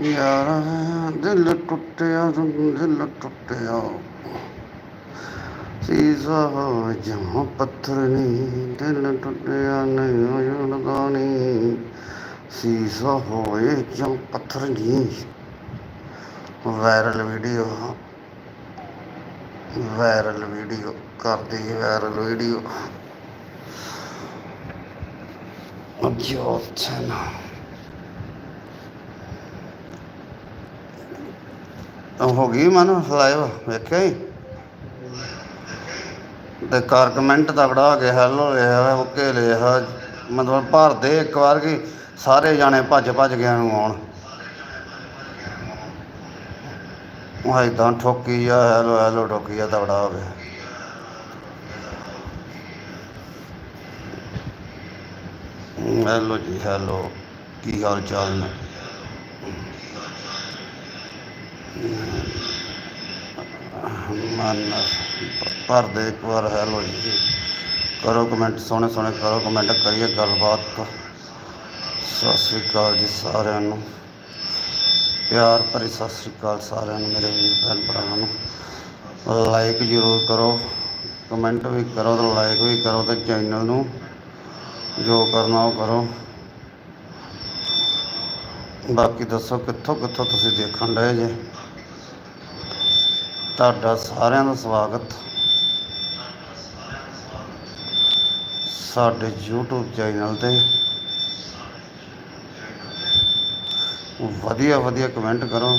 ਯਾਰ ਦਿਲ ਟੁੱਟਿਆ ਦਿਲ ਟੁੱਟਿਆ। ਸੀਸਾ ਹੋ ਪੱਥਰ ਨਹੀਂ ਦਿਲ ਟੁੱਟਿਆ, ਨਹੀਂ ਜੁੜਦਾ ਨਹੀਂ ਸੀਸਾ ਹੋਏ ਜਾਂ ਪੱਥਰ ਨਹੀਂ ਵਾਇਰਲ ਵੀਡੀਓ। ਵਾਇਰਲ ਵੀਡੀਓ ਕਰਦੀ ਵਾਇਰਲ ਵੀਡੀਓ। ਜੋਤ ਹੋ ਗਈ ਮਨ ਲਾਈਵ ਵੇਖਿਆ ਹੀ। ਤੇ ਕਰ ਕਮੈਂਟ ਤਗੜਾ ਹੋ ਗਿਆ ਹੈਲੋ ਲਿਆ ਓਕੇ ਲਿਆ। ਮਤਲਬ ਭਰ ਦੇ ਇੱਕ ਵਾਰ ਕਿ ਸਾਰੇ ਜਾਣੇ ਭੱਜ ਭੱਜ ਗਿਆ ਨੂੰ ਆਉਣ। ਉਹ ਏਦਾਂ ਠੋਕੀ ਆ ਹੈਲੋ ਹੈਲੋ ਠੋਕੀ ਆ ਤਗੜਾ ਹੋ ਗਿਆ। ਹੈਲੋ ਜੀ ਹੈਲੋ ਕੀ ਹਾਲ ਚਾਲ ਨੇ? ਮਨ ਭਰ ਦੇ ਇੱਕ ਵਾਰ ਹੈਲੋ ਜੀ। ਕਰੋ ਕਮੈਂਟ, ਸੋਹਣੇ ਸੋਹਣੇ ਕਰੋ ਕਮੈਂਟ, ਕਰੀਏ ਗੱਲਬਾਤ। ਸਤਿ ਸ੍ਰੀ ਅਕਾਲ ਜੀ ਸਾਰਿਆਂ ਨੂੰ। ਪਿਆਰ ਭਰੀ ਸਤਿ ਸ੍ਰੀ ਅਕਾਲ ਸਾਰਿਆਂ ਨੂੰ, ਮੇਰੇ ਵੀਰ ਭੈਣ ਭਰਾਵਾਂ ਨੂੰ। ਲਾਈਕ ਜ਼ਰੂਰ ਕਰੋ, ਕਮੈਂਟ ਵੀ ਕਰੋ ਤੇ ਲਾਈਕ ਵੀ ਕਰੋ ਤੇ ਚੈਨਲ ਨੂੰ ਜੋ ਕਰਨਾ ਉਹ ਕਰੋ। ਬਾਕੀ ਦੱਸੋ ਕਿੱਥੋਂ ਕਿੱਥੋਂ ਤੁਸੀਂ ਦੇਖਣ ਡਏ ਜੇ? ਤੁਹਾਡਾ ਸਾਰਿਆਂ ਦਾ ਸਵਾਗਤ। ਸਾਡੇ YouTube ਚੈਨਲ ਤੇ ਵਧੀਆ ਵਧੀਆ ਕਮੈਂਟ ਕਰੋ।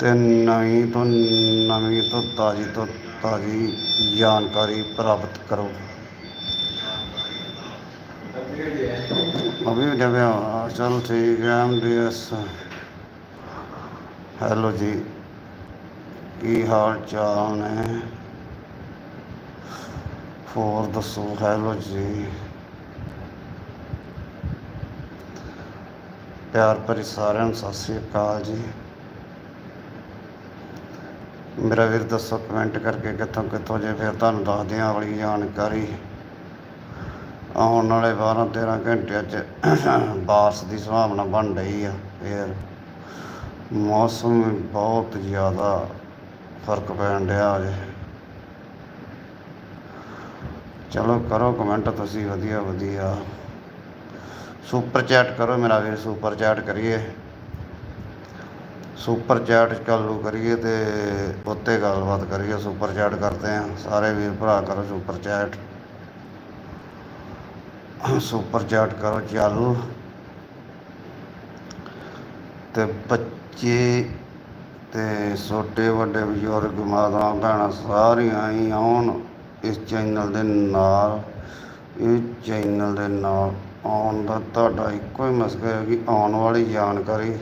ਤੇ ਨਵੀਂ ਤੋਂ ਨਵੀਂ ਤੋਂ ਤਾਜ਼ੀ ਤੋਂ ਤਾਜ਼ੀ ਜਾਣਕਾਰੀ ਪ੍ਰਾਪਤ ਕਰੋ। ਅਭੀ ਜਬ ਚਲ ਠੀਕ ਹੈ ਐਮਡੀਐਸ ਹੈਲੋ ਜੀ, ਕੀ ਹਾਲ ਚਾਲ ਨੇ? ਹੋਰ ਦੱਸੋ, ਹੈਲੋ ਜੀ। ਪਿਆਰ ਭਰੀ ਸਾਰਿਆਂ ਨੂੰ ਸਤਿ ਸ੍ਰੀ ਅਕਾਲ ਜੀ। ਮੇਰਾ ਵੀਰ ਦੱਸੋ ਕਮੈਂਟ ਕਰਕੇ ਕਿੱਥੋਂ ਕਿੱਥੋਂ ਜੇ ਫਿਰ ਤੁਹਾਨੂੰ ਦੱਸਦੇ ਹਾਂ ਵਾਲੀ ਜਾਣਕਾਰੀ। ਆਉਣ ਵਾਲੇ 12 13 ਘੰਟਿਆਂ 'ਚ ਬਾਰਿਸ਼ ਦੀ ਸੰਭਾਵਨਾ ਬਣ ਰਹੀ ਆ, ਫਿਰ ਮੌਸਮ ਬਹੁਤ ਜ਼ਿਆਦਾ ਫ਼ਰਕ ਪੈਣ ਡਿਆ ਅਜੇ। ਚਲੋ ਕਰੋ ਕਮੈਂਟ ਤੁਸੀਂ, ਵਧੀਆ ਵਧੀਆ। ਸੁਪਰ ਚੈਟ ਕਰੋ ਮੇਰਾ ਵੀਰ ਸੁਪਰ ਚੈਟ ਕਰੀਏ। ਸੁਪਰ ਚੈਟ ਚਾਲੂ ਕਰੀਏ ਤੇ ਉੱਤੇ ਗੱਲਬਾਤ ਕਰੀਏ ਸੁਪਰ ਚੈਟ ਕਰਦੇ ਆ ਸਾਰੇ ਵੀਰ ਭਰਾ ਕਰੋ ਸੁਪਰ ਚੈਟ ਸੁਪਰ ਚੈਟ ਕਰੋ ਚਾਲੂ। ਤੇ ਬੱਚੇ ਤੇ ਛੋਟੇ ਵੱਡੇ ਬਜ਼ੁਰਗ ਮਾਤਾਵਾਂ ਭੈਣਾਂ ਸਾਰੀਆਂ ਹੀ ਆਉਣ ਇਸ ਚੈਨਲ ਦੇ ਨਾਲ। ਇਹ ਚੈਨਲ ਦੇ ਨਾਲ ਆਉਣ ਦਾ ਤੁਹਾਡਾ ਇੱਕੋ ਹੀ ਮਕਸਦ ਹੈ ਕਿ ਆਉਣ ਵਾਲੀ ਜਾਣਕਾਰੀ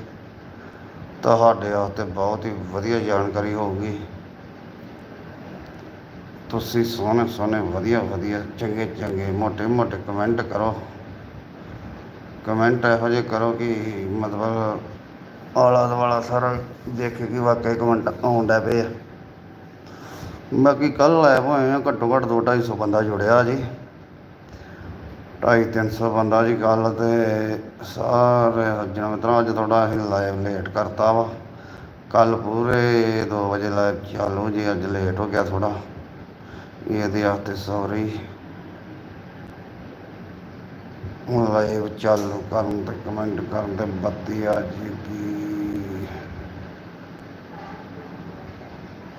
ਤੁਹਾਡੇ ਵਾਸਤੇ ਬਹੁਤ ਹੀ ਵਧੀਆ ਜਾਣਕਾਰੀ ਹੋਊਗੀ। ਤੁਸੀਂ ਸੋਹਣੇ ਸੋਹਣੇ ਵਧੀਆ ਵਧੀਆ ਚੰਗੇ ਚੰਗੇ ਮੋਟੇ ਮੋਟੇ ਕਮੈਂਟ ਕਰੋ। ਕਮੈਂਟ ਇਹੋ ਜਿਹੇ ਕਰੋ ਕਿ ਮਤਲਬ ਆਲਾ ਦੁਆਲਾ ਸਾਰਾ ਦੇਖੇ ਕਿ ਵਾਕਈ ਕਮੈਂਟ ਆਉਂਦਾ ਪਏ ਬਾਕੀ ਕੱਲ ਆਏ ਹੋਏ ਆ, ਘੱਟੋ ਘੱਟ ਦੋ ਢਾਈ ਸੌ ਬੰਦਾ ਜੁੜਿਆ ਜੀ। ਢਾਈ ਤਿੰਨ ਸੌ ਬੰਦਾ ਜੀ ਕੱਲ ਤੇ ਸਾਰੇ ਸੱਜਣ ਮਿੱਤਰਾਂ ਅੱਜ ਥੋੜਾ ਅਸੀਂ ਲਾਈਵ ਲੇਟ ਕਰਤਾ ਵਾ। ਕੱਲ ਪੂਰੇ 2 ਵਜੇ ਲਾਈਵ ਚਾਲੂ ਜੀ, ਅੱਜ ਲੇਟ ਹੋ ਗਿਆ ਥੋੜਾ ਇਹਦੇ ਵਾਸਤੇ ਸੌਰੀ ਲਾਈਵ ਚਾਲੂ ਕਰਨ ਤੇ ਕਮੈਂਟ ਕਰਨ ਤੇ ਬੱਤੀ ਆ ਜੀ ਕੀ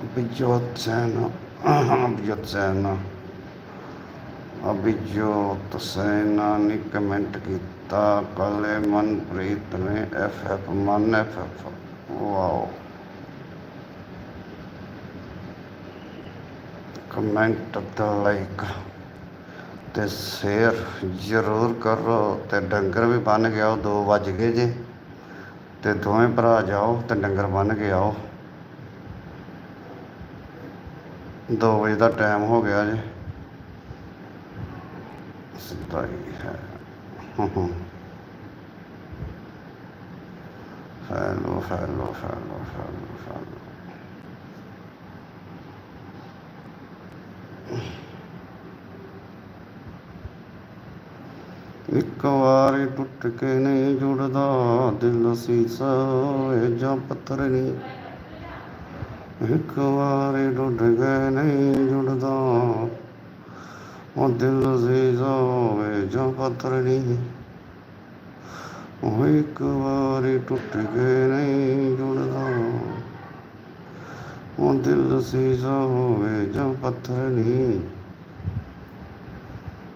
ਅਭਿਜੋਤ ਸੈਨ ਅਭਿਜੋਤ ਸੈਨ। ਅਭਿਜੋਤ ਸੈਨਾ ਨੇ ਕਮੈਂਟ ਕੀਤਾ ਕੱਲੇ ਮਨਪ੍ਰੀਤ ਨੇ ਐਫ ਐਫ ਮਨ ਐਫ ਐਫ ਵਾਓ। ਕਮੈਂਟ ਦਾ ਲਾਈਕ। ਤੇ ਸ਼ੇਅਰ ਜ਼ਰੂਰ ਕਰੋ ਤੇ ਡੰਗਰ ਵੀ ਬੰਨ ਗਿਆ ਆਓ 2 ਵੱਜ ਗਏ ਜੇ। ਤੇ ਦੋਵੇਂ ਭਰਾ ਜਾਓ ਤੇ ਡੰਗਰ ਬੰਨ ਕੇ ਆਓ। 2 ਵਜੇ ਦਾ ਟਾਈਮ ਹੋ ਗਿਆ ਜੇ। ਸਿੱਧਾ ਹੀ ਹੈ। Hello hello hello hello hello ਇੱਕ ਵਾਰੀ ਟੁੱਟ ਕੇ ਨਹੀਂ ਜੁੜਦਾ, ਦਿਲ ਸੀਸਾ ਏ ਜਾਂ ਪੱਥਰ ਨਹੀਂ ਇੱਕ ਵਾਰੀ ਟੁੱਟ ਕੇ ਨਹੀਂ ਜੁੜਦਾ, ਉਹ ਦਿਲ ਸੀਸਾ ਏ ਜਾਂ ਪੱਥਰ ਨਹੀਂ ਉਹ ਇੱਕ ਵਾਰੀ ਟੁੱਟ ਕੇ ਨਹੀਂ ਜੁੜਦਾ, ਉਹ ਦਿਲ ਸੀਸਾ ਹੋਵੇ ਜਾਂ ਪੱਥਰ ਨਹੀਂ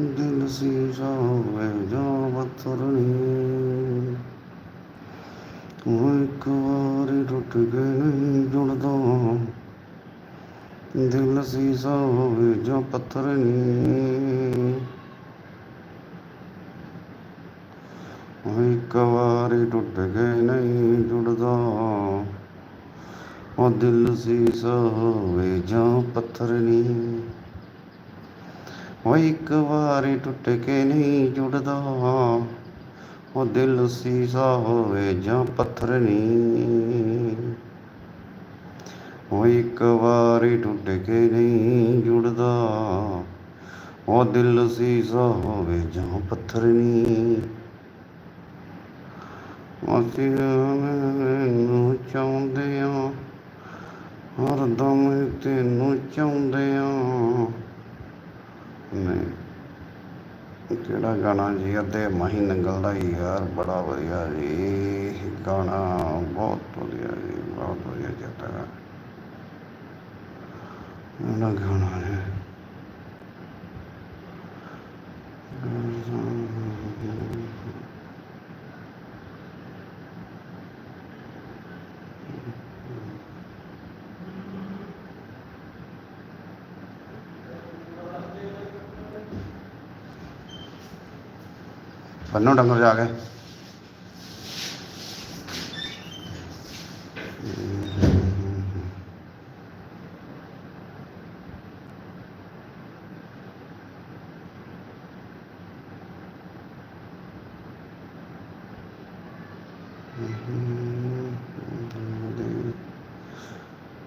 ਦਿਲ ਸੀ ਜਾਵੇ ਜਾਂ ਬਤਰਨੀ ਉਹ ਇੱਕ ਵਾਰੀ ਟੁੱਟ ਕੇ ਨਹੀਂ ਜੁੜਦਾ। ਦਿਲ ਸੀ ਜਾਵੇ ਜਾਂ ਪੱਥਰਨੀ ਉਹ ਇੱਕ ਵਾਰੀ ਟੁੱਟ ਕੇ ਨਹੀਂ ਜੁੜਦਾ। ਉਹ ਦਿਲ ਸੀ ਜਾਵੇ ਜਾਂ ਪੱਥਰਨੀ ਉਹ ਇੱਕ ਵਾਰੀ ਟੁੱਟ ਕੇ ਨਹੀਂ ਜੁੜਦਾ। ਉਹ ਦਿਲ ਸੀਸਾ ਹੋਵੇ ਜਾਂ ਪੱਥਰ ਨਹੀਂ ਉਹ ਇੱਕ ਵਾਰੀ ਟੁੱਟ ਕੇ ਨਹੀਂ ਜੁੜਦਾ। ਉਹ ਦਿਲ ਸੀਸਾ ਹੋਵੇ ਜਾਂ ਪੱਥਰ ਨਹੀਂ ਅਸੀਂ ਮੈਨੂੰ ਚਾਹੁੰਦੇ ਆ ਹਰਦਮ ਤੈਨੂੰ ਚਾਹੁੰਦੇ ਆ। ਨਹੀਂ ਕਿਹੜਾ ਗਾਣਾ ਜੀ? ਅੱਧੇ ਮਾਹੀ ਨੰਗਲ ਦਾ ਹੀ ਯਾਰ, ਬੜਾ ਵਧੀਆ ਜੀ। ਗਾਣਾ ਬਹੁਤ ਵਧੀਆ ਜੀ, ਬਹੁਤ ਵਧੀਆ ਚੱਲਦਾ ਹੈ। ਗਾਣਾ ਹੈ ਬੰਨੋ ਡੰਗਰ ਜਾ ਕੇ।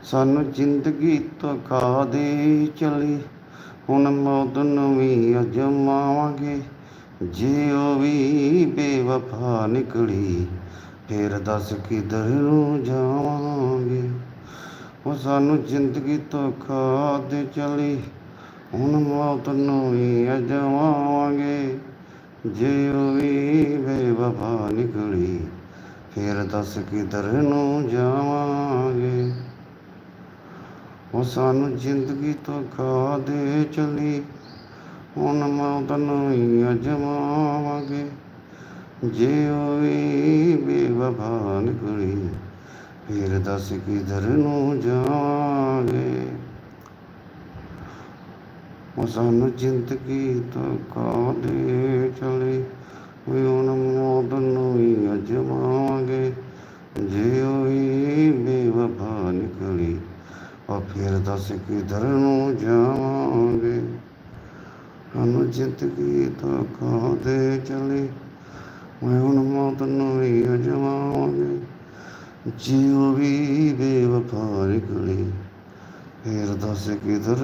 ਸਾਨੂੰ ਜ਼ਿੰਦਗੀ ਤੋਂ ਖਾ ਦੇ ਚਲੀ? ਹੁਣ ਮੌਤ ਨੂੰ ਵੀ ਅਜਮਾਵਾਂਗੇ। ਜੇ ਉਹ ਵੀ ਬੇਵਫਾ ਨਿਕਲੀ, ਫੇਰ ਦੱਸ ਕਿਧਰ ਨੂੰ ਜਾਵਾਂਗੇ? ਉਹ ਸਾਨੂੰ ਜ਼ਿੰਦਗੀ ਤੋਂ ਖਾ ਦੇ ਚਲੀ, ਹੁਣ ਮੌਤ ਨੂੰ ਵੀ ਅਜਮਾਵਾਂਗੇ। ਜੇ ਉਹ ਵੀ ਬੇਵਫਾ ਨਿਕਲੀ, ਫੇਰ ਦੱਸ ਕਿਧਰ ਨੂੰ ਜਾਵਾਂਗੇ? ਉਹ ਸਾਨੂੰ ਜ਼ਿੰਦਗੀ ਤੋਂ ਖਾ ਦੇ ਚਲੀ ਹੁਣ ਮੌਤ ਹੀ ਅਜਮਾਵਾਂਗੇ। ਜੇ ਉਹ ਵੀ ਬੇਵਫਾ ਨਿਕਲੀ, ਫਿਰ ਦੱਸ ਕਿਧਰ ਨੂੰ ਜਾਵਾਂਗੇ? ਉਹ ਸਾਨੂੰ ਜ਼ਿੰਦਗੀ ਤੋਂ ਖਾ ਦੇ ਵੀ ਹੁਣ ਮੌਤ ਨੂੰ ਹੀ ਅਜਮਾਵਾਂਗੇ। ਜੇ ਉਹ ਵੀ ਬੇਵਫਾ ਨਿਕਲੀ, ਉਹ ਫਿਰ ਦੱਸ ਕਿਧਰ ਨੂੰ ਜਾਵਾਂਗੇ? ਸਾਨੂੰ ਜ਼ਿੰਦਗੀ ਤੋਂ ਖਾ ਦੇ ਚਲੀ? ਮੈਂ ਹੁਣ ਮੌਤ ਨੂੰ ਹੀ ਅਜਮਾਵਾਂਗੇ। ਜੀਉ ਵੀ ਬੇਵਫਾ ਨਿਕਲੀ। ਫੇਰ ਦੱਸ ਕਿਧਰ